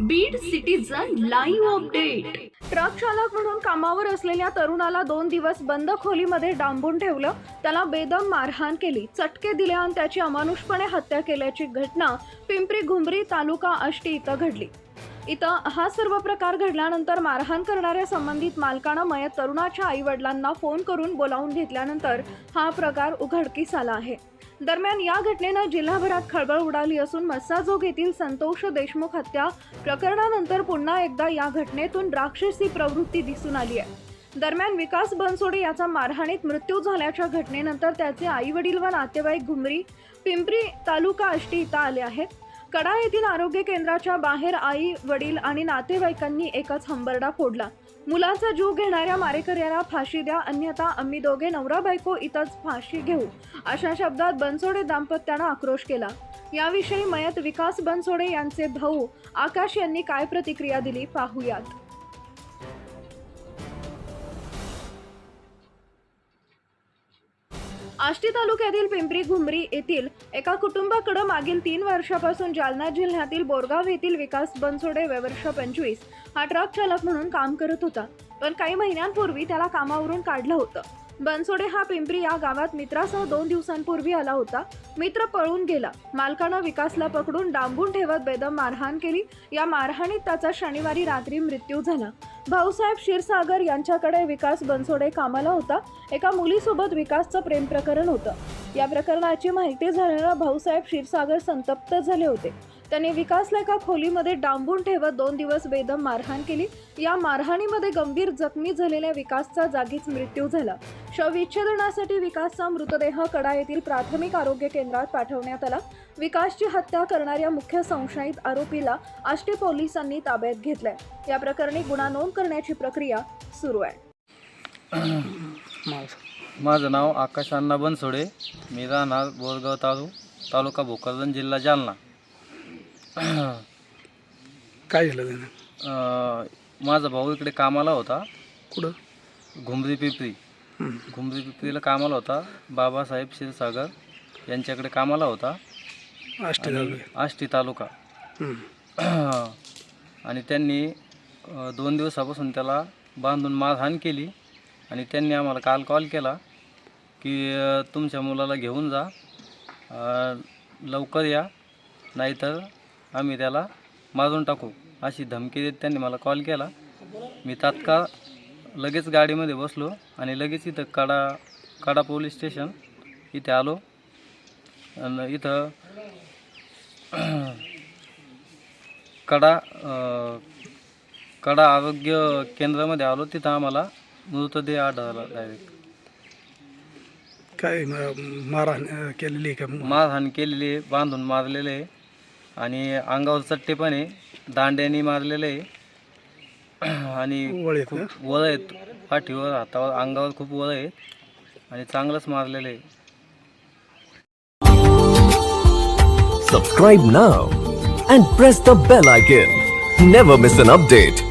Beed citizen live update truck चालक म्हणून कामावर असलेल्या तरुणाला दोन दिवस बंद खोलीमध्ये डांबून ठेवलं. त्याला बेदम मारहाण केली. चटके दिले आणि त्याची अमानुषपणे हत्या केल्याची घटना पिंपरी घुमरी तालुका आष्टी इथं घडली. इथं हा सर्व प्रकार घडल्यानंतर मारहाण करणाऱ्या संबंधित मालकानं मयत तरुणाच्या आईवडिलांना फोन करून बोलावून घेतल्यानंतर हा प्रकार उघडकीस आला आहे. दरम्यान या घटनेनं जिल्हाभरात खळबळ उडाली असून मस्साजोग येथील संतोष देशमुख हत्या प्रकरणानंतर पुन्हा एकदा या घटनेतून राक्षसी प्रवृत्ती दिसून आली आहे. दरम्यान विकास बनसोडे याचा मारहाणीत मृत्यू झाल्याच्या घटनेनंतर त्याचे आई वडील व नातेवाईक घुमरी पिंपरी तालुका आष्टी इथं आले आहेत. कडा येथील आरोग्य केंद्राच्या बाहेर आई वडील आणि नातेवाईकांनी एकच हंबरडा फोडला. मुलाचा जीव घेणाऱ्या मारेकऱ्याला फाशी द्या अन्यथा आम्ही दोघे नवरा बायको इथंच फाशी घेऊ अशा शब्दात बनसोडे दाम्पत्यानं आक्रोश केला. याविषयी मयत विकास बनसोडे यांचे भाऊ आकाश यांनी काय प्रतिक्रिया दिली पाहूयात. आष्टी तालुक्यातील पिंपरी घुमरी येथील एका कुटुंबाकडे मागील तीन वर्षापासून जालना जिल्ह्यातील बोरगाव येथील विकास बनसोडे वर्ष पंचवीस हा ट्रक चालक म्हणून काम करत होता. पण काही महिन्यांपूर्वी त्याला कामावरून काढलं होतं. बनसोडे हा पिंपरी या गावात मित्रासह दोन दिवसांपूर्वी आला होता. मित्र पळून गेला. मालकानं विकासला पकडून डांबून ठेवत बेदम मारहाण केली. या मारहाणीत त्याचा शनिवारी रात्री मृत्यू झाला. भाऊसाहेब क्षीरसागर यांच्याकडे विकास बनसोडे कामाला होता. एका मुलीसोबत विकासचं प्रेम प्रकरण होतं. या प्रकरणाची माहिती झाल्यानं भाऊसाहेब क्षीरसागर संतप्त झाले होते. त्याने विकासला एका खोलीमध्ये डांबून ठेवत दोन दिवस बेदम मारहाण केली. या मारहाणीमध्ये गंभीर जखमी झालेल्या विकासचा जागीच मृत्यू झाला. शवविच्छेदनासाठी विकासचा मृतदेह कडा येथील प्राथमिक आरोग्य केंद्रात पाठवण्यात आला. विकासची हत्या करणाऱ्या मुख्य संशयित आरोपीला आष्टी पोलिसांनी ताब्यात घेतलाय. या प्रकरणी गुन्हा नोंद करण्याची प्रक्रिया सुरू आहे. माझं नाव आकाश अण्णा बनसोडे. मी राहणार बोरगाव तालु तालुका भोकरदन जिल्हा जालना. काय झालं त्यानं? अं, माझा भाऊ इकडे कामाला होता. कुठं? घुमरी पिपरी. हं. घुमरी पिपरीला कामाला होता. बाबासाहेब क्षीरसागर यांच्याकडे कामाला होता. आष्टी झालं आष्टी तालुका. आणि त्यांनी अं, दोन दिवसापासून त्याला बांधून मारहाण केली. आणि त्यांनी आम्हाला काल कॉल केला की अं, तुमच्या मुलाला घेऊन जा. अं, लवकर या. नाहीतर आम्ही त्याला मारून टाकू अशी धमकी देत त्यांनी मला कॉल केला. मी तात्काळ लगेच गाडीमध्ये बसलो आणि लगेच इथं कडा कडा पोलीस स्टेशन इथे आलो. आणि इथं कडा कडा आरोग्य केंद्रामध्ये आलो. तिथं आम्हाला मृतदेह आढळला डायरेक्ट काय मारहाण केलेली का? मारहाण केलेली आहे बांधून मारलेले आहे. आणि अंगावर चट्टे पण आहे. दांड्याने मारलेले आहे. आणि वळ आहेत खूप वळ आहेत. पाठीवर हातावर अंगावर खूप वळ आहेत. आणि चांगलंच मारलेलं आहे. Subscribe now and press the bell icon. Never miss an update.